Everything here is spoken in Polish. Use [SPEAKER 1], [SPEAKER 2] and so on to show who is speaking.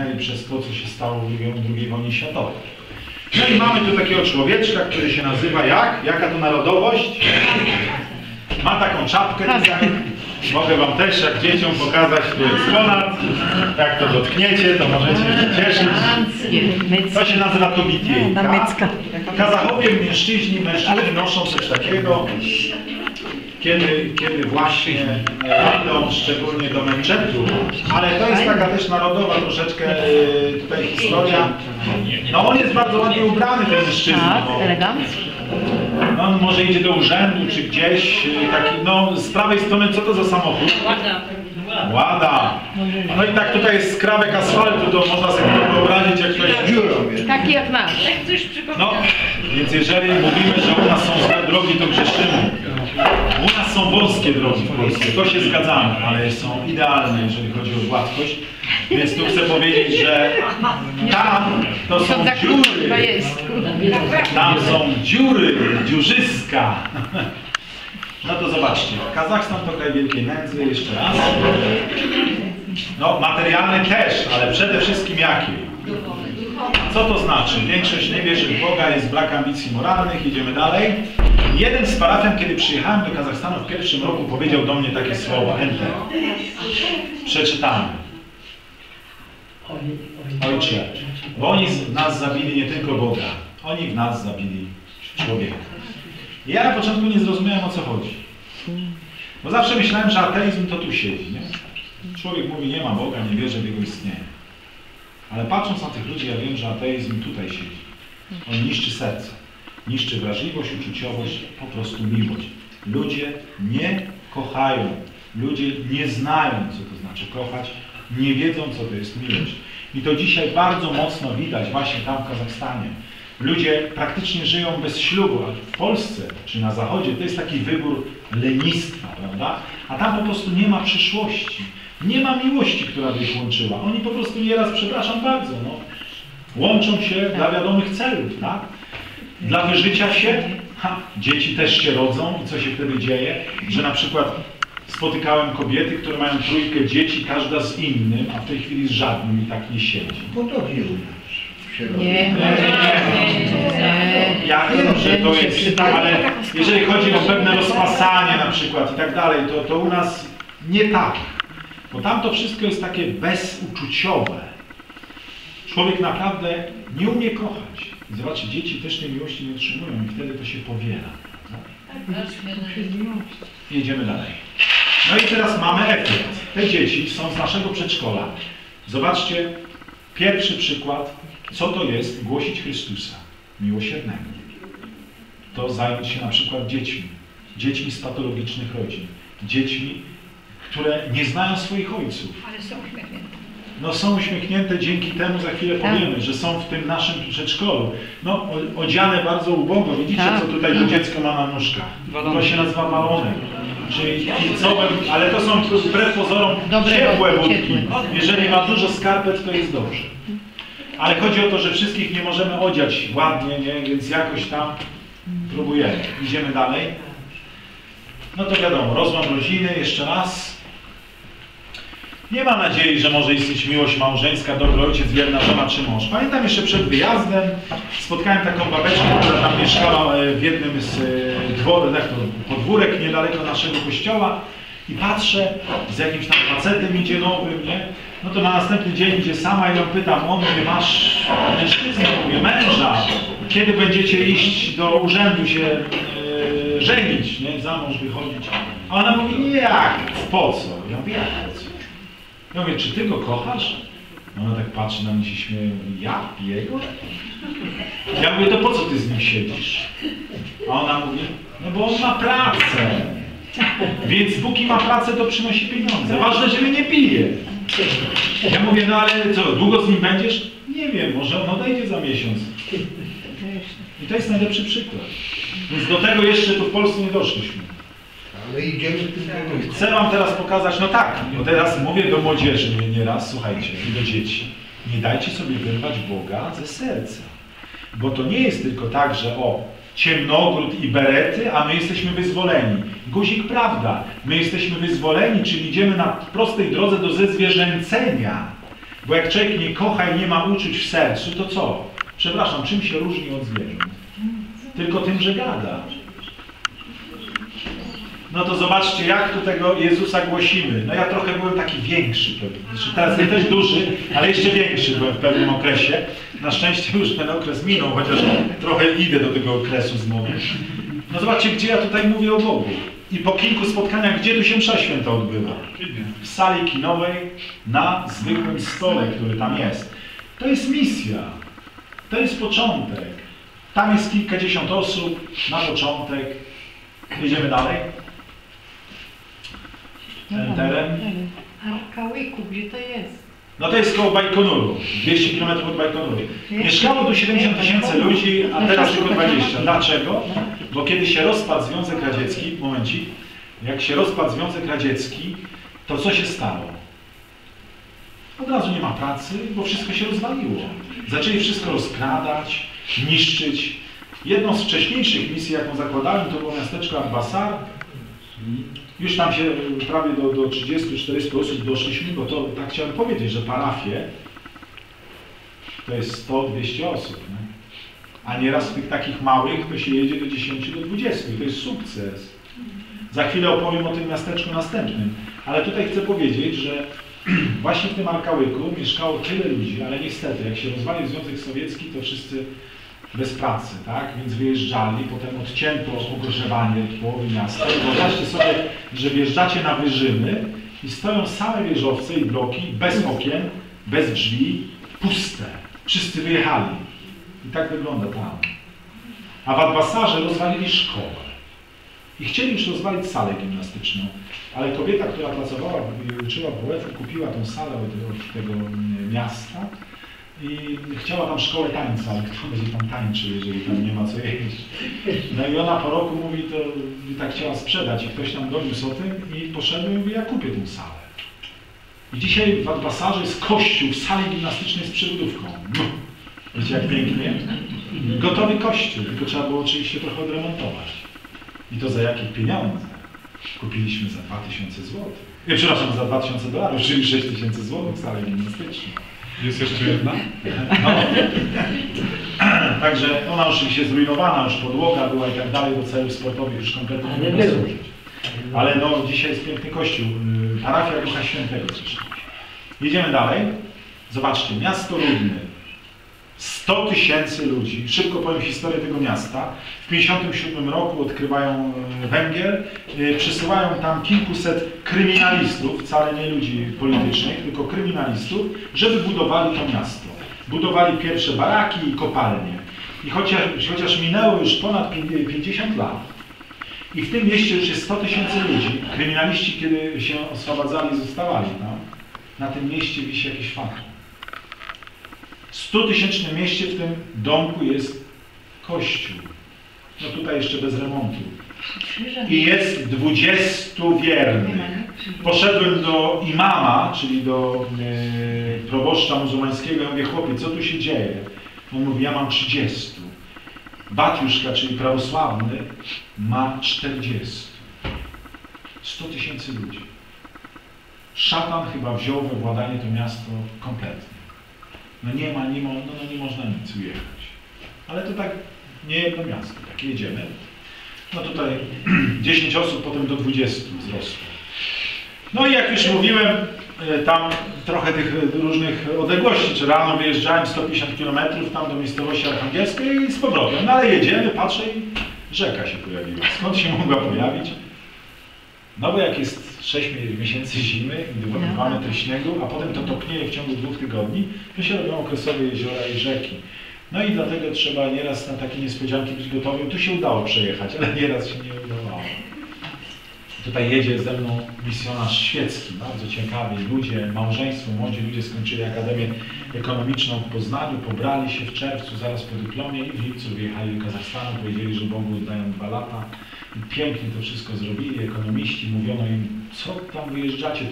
[SPEAKER 1] przebrnęli przez to, co się stało w II wojnie światowej. No i mamy tu takiego człowieczka, który się nazywa jak? Jaka to narodowość? Ma taką czapkę tutaj. Mogę wam też jak dzieciom pokazać tu eksponat. Jak to dotkniecie, to możecie się cieszyć. To się nazywa tobitiejka. Kazachowie, mężczyźni, mężczyźni noszą coś takiego, kiedy, kiedy właśnie e, idą szczególnie do meczetu, ale to jest taka też narodowa troszeczkę e, tutaj historia. No on jest bardzo ładnie ubrany ten mężczyzna.
[SPEAKER 2] Tak,
[SPEAKER 1] no, on może idzie do urzędu czy gdzieś, y, taki, no z prawej strony co to za samochód? Łada. No i tak tutaj jest skrawek asfaltu, to można sobie wyobrazić jak to jest dziurą.
[SPEAKER 2] Taki jak nasz.
[SPEAKER 1] No, więc jeżeli mówimy, że u nas są złe drogi, to grzeszymy. U nas są wąskie drogi w Polsce, to się zgadzamy, ale są idealne, jeżeli chodzi o gładkość. Więc tu chcę powiedzieć, że tam to są dziury. Tam są dziury, dziurzyska. No to zobaczcie, Kazachstan to kraj wielkiej nędzy, jeszcze raz. No, materialny też, ale przede wszystkim jakiej? Co to znaczy? Większość nie wierzy w Boga, jest brak ambicji moralnych, idziemy dalej. Jeden z parafian, kiedy przyjechałem do Kazachstanu w pierwszym roku, powiedział do mnie takie słowa, enter. Przeczytamy. Ojcze, bo oni z nas zabili nie tylko Boga, oni w nas zabili człowieka. I ja na początku nie zrozumiałem o co chodzi. Bo zawsze myślałem, że ateizm to tu siedzi, nie? Człowiek mówi, nie ma Boga, nie wierzy w Jego istnienie. Ale patrząc na tych ludzi, ja wiem, że ateizm tutaj siedzi. On niszczy serce, niszczy wrażliwość, uczuciowość, po prostu miłość. Ludzie nie kochają, ludzie nie znają, co to znaczy kochać, nie wiedzą, co to jest miłość. I to dzisiaj bardzo mocno widać właśnie tam w Kazachstanie. Ludzie praktycznie żyją bez ślubu, a w Polsce czy na Zachodzie to jest taki wybór lenistwa, prawda? A tam po prostu nie ma przyszłości. Nie ma miłości, która by ich łączyła. Oni po prostu nieraz, przepraszam bardzo, no, łączą się dla wiadomych celów, tak? Dla wyżycia się, ha, dzieci też się rodzą i co się wtedy dzieje, że na przykład spotykałem kobiety, które mają trójkę dzieci, każda z innym, a w tej chwili z żadnym i tak nie siedzi.
[SPEAKER 3] Podobnie u nas. w środę.
[SPEAKER 2] Nie. Nie.
[SPEAKER 1] Ja wiem, że to jest, ale jeżeli chodzi o pewne rozpasanie na przykład i tak dalej, to, to u nas nie tak. Bo tam to wszystko jest takie bezuczuciowe. Człowiek naprawdę nie umie kochać. I zobaczcie, dzieci też tej miłości nie otrzymują i wtedy to się powiela. Jedziemy dalej. No i teraz mamy efekt. Te dzieci są z naszego przedszkola. Zobaczcie, pierwszy przykład, co to jest głosić Chrystusa miłosiernego. To zająć się na przykład dziećmi. Dziećmi z patologicznych rodzin. Dziećmi, które nie znają swoich ojców.
[SPEAKER 4] Ale są uśmiechnięte.
[SPEAKER 1] No są uśmiechnięte dzięki temu, za chwilę
[SPEAKER 2] Tak.
[SPEAKER 1] powiemy, że są w tym naszym przedszkolu. No odziane bardzo ubogo. Widzicie,
[SPEAKER 2] Tak.
[SPEAKER 1] co tutaj to dziecko ma na nóżkach. To się nazywa balonek. Czyli filcowe, ale to są wbrew pozorom
[SPEAKER 2] Dobre
[SPEAKER 1] ciepłe budki. Jeżeli ma dużo skarpet, to jest dobrze. Ale chodzi o to, że wszystkich nie możemy odziać ładnie, nie? więc jakoś tam próbujemy. Idziemy dalej. No to wiadomo, rozłam rodziny, jeszcze raz. Nie ma nadziei, że może istnieć miłość małżeńska, dobry ojciec, wierna żona czy mąż. Pamiętam jeszcze przed wyjazdem spotkałem taką babeczkę, która tam mieszkała e, w jednym z e, jak to, podwórek niedaleko naszego kościoła i patrzę, z jakimś tam facetem idzie nowym, nie? No to na następny dzień idzie sama i ją pytam, on mówi, masz mężczyznę, mówię, męża, kiedy będziecie iść do urzędu się e, żenić, nie? Za mąż wychodzić. A ona mówi, jak, po co? Ja mówię? Ja mówię, czy ty go kochasz? No Ona tak patrzy na mnie się śmieje, ja jego? Ja mówię, to po co ty z nim siedzisz? A ona mówi, no bo on ma pracę. Więc póki ma pracę, to przynosi pieniądze. Ważne, że mnie nie pije. Ja mówię, no ale co, długo z nim będziesz? Nie wiem, może on odejdzie za miesiąc. I to jest najlepszy przykład. Więc do tego jeszcze tu w Polsce nie doszliśmy.
[SPEAKER 3] Ale idziemy tym kierunku.
[SPEAKER 1] Chcę wam teraz pokazać, no tak, bo teraz mówię do młodzieży nie- nieraz, słuchajcie, i do dzieci. Nie dajcie sobie wyrwać Boga ze serca. Bo to nie jest tylko tak, że o, ciemnogród i berety, a my jesteśmy wyzwoleni. Guzik prawda, my jesteśmy wyzwoleni, czyli idziemy na prostej drodze do zezwierzęcenia. Bo jak człowiek nie kocha i nie ma uczuć w sercu, to co? Przepraszam, czym się różni od zwierząt? Tylko tym, że gada. No to zobaczcie, jak tu tego Jezusa głosimy. No ja trochę byłem taki większy pewnie. Znaczy teraz jestem też duży, ale jeszcze większy byłem w pewnym okresie. Na szczęście już ten okres minął, chociaż trochę idę do tego okresu znowu. No zobaczcie, gdzie ja tutaj mówię o Bogu. I po kilku spotkaniach, gdzie tu się msza święta odbywa? W sali kinowej, na zwykłym stole, który tam jest. To jest misja. To jest początek. Tam jest kilkadziesiąt osób na początek. Jedziemy dalej. Ten teren.
[SPEAKER 2] Arkałyku, gdzie to jest?
[SPEAKER 1] No to jest koło Bajkonuru, 200 km od Bajkonuru. Mieszkało tu 70 tysięcy ludzi, a teraz tylko 20. Dlaczego? Bo kiedy się rozpadł Związek Radziecki, momencik, jak się rozpadł Związek Radziecki, to co się stało? Od razu nie ma pracy, bo wszystko się rozwaliło. Zaczęli wszystko rozkradać, niszczyć. Jedną z wcześniejszych misji, jaką zakładałem, to było miasteczko Abbasar. Już tam się prawie do, do 30-40 osób doszliśmy, bo to tak chciałem powiedzieć, że parafie to jest 100-200 osób. Nie? A nieraz w tych takich małych to się jedzie do 10 do 20 i to jest sukces. Za chwilę opowiem o tym miasteczku następnym. Ale tutaj chcę powiedzieć, że właśnie w tym Arkałyku mieszkało tyle ludzi, ale niestety, jak się rozwalił Związek Sowiecki, to wszyscy bez pracy, tak? Więc wyjeżdżali, potem odcięto ogrzewanie od połowy miasta. Wyobraźcie sobie, że wjeżdżacie na wyżyny i stoją same wieżowce i bloki, bez okien, bez drzwi, puste. Wszyscy wyjechali. I tak wygląda tam. A w Adwasarze rozwalili szkołę. I chcieli już rozwalić salę gimnastyczną, ale kobieta, która pracowała uczyła w WF, kupiła tą salę od, od tego miasta i chciała tam szkołę tańca, ale kto będzie tam tańczył, jeżeli tam nie ma co jeść. No i ona po roku mówi, to tak chciała sprzedać i ktoś tam doniósł o tym i poszedłem i mówi, ja kupię tę salę. I dzisiaj w Adwasarze jest kościół w sali gimnastycznej z przybudówką. No. Wiecie jak pięknie? Gotowy kościół, tylko trzeba było oczywiście trochę odremontować. I to za jakie pieniądze? Kupiliśmy za 2000 zł. Nie, przepraszam, za 2000 dolarów, czyli 6000 zł salę gimnastyczną.
[SPEAKER 4] Jest jeszcze jedna?
[SPEAKER 1] No. Także ona oczywiście zrujnowana, już podłoga była i tak dalej, do celów sportowych już kompletnie nie mogła służyć. Ale no, dzisiaj jest piękny kościół, yy, parafia Ducha Świętego. Jedziemy dalej. Zobaczcie, miasto Rudny. 100 tysięcy ludzi. Szybko powiem historię tego miasta. W 1957 roku odkrywają e, Węgier, e, przysyłają tam kilkuset kryminalistów, wcale nie ludzi politycznych, tylko kryminalistów, żeby budowali to miasto. Budowali pierwsze baraki i kopalnie. I chociaż, chociaż minęło już ponad 50 lat, i w tym mieście już jest 100 tysięcy ludzi, kryminaliści, kiedy się oswobadzali, zostawali tam, na tym mieście wisi jakiś fakt. W 100 tysięcznym mieście w tym domku jest kościół. No tutaj jeszcze bez remontu. I jest 20 wiernych. Poszedłem do imama, czyli do e, proboszcza muzułmańskiego, ja mówię, chłopie, co tu się dzieje? On mówi, ja mam 30. Batiuszka, czyli prawosławny, ma 40. 100 tysięcy ludzi. Szatan chyba wziął we władanie to miasto kompletnie. No nie ma, nie, mo, no, no nie można nic ujechać. Ale to tak nie jedno miasto, tak jedziemy. No tutaj 10 osób, potem do 20 wzrosło. No i jak już mówiłem, e, tam trochę tych różnych odległości, czy rano wyjeżdżałem 150 km tam do miejscowości archangielskiej i z powrotem. No ale jedziemy, patrzę i rzeka się pojawiła. Skąd się mogła pojawić? No bo jak jest 6 miesięcy zimy i
[SPEAKER 2] No.
[SPEAKER 1] mamy to śniegu, a potem to topnieje w ciągu dwóch tygodni, to się robią okresowe jeziora i rzeki. No i dlatego trzeba nieraz na takie niespodzianki być gotowym. Tu się udało przejechać, ale nieraz się nie udawało. Tutaj jedzie ze mną misjonarz świecki, bardzo ciekawy. Ludzie, małżeństwo, młodzi ludzie skończyli Akademię Ekonomiczną w Poznaniu, pobrali się w czerwcu, zaraz po dyplomie i w lipcu wyjechali do Kazachstanu, powiedzieli, że Bogu dają dwa lata. I pięknie to wszystko zrobili, ekonomiści, mówiono im, co tam wyjeżdżacie,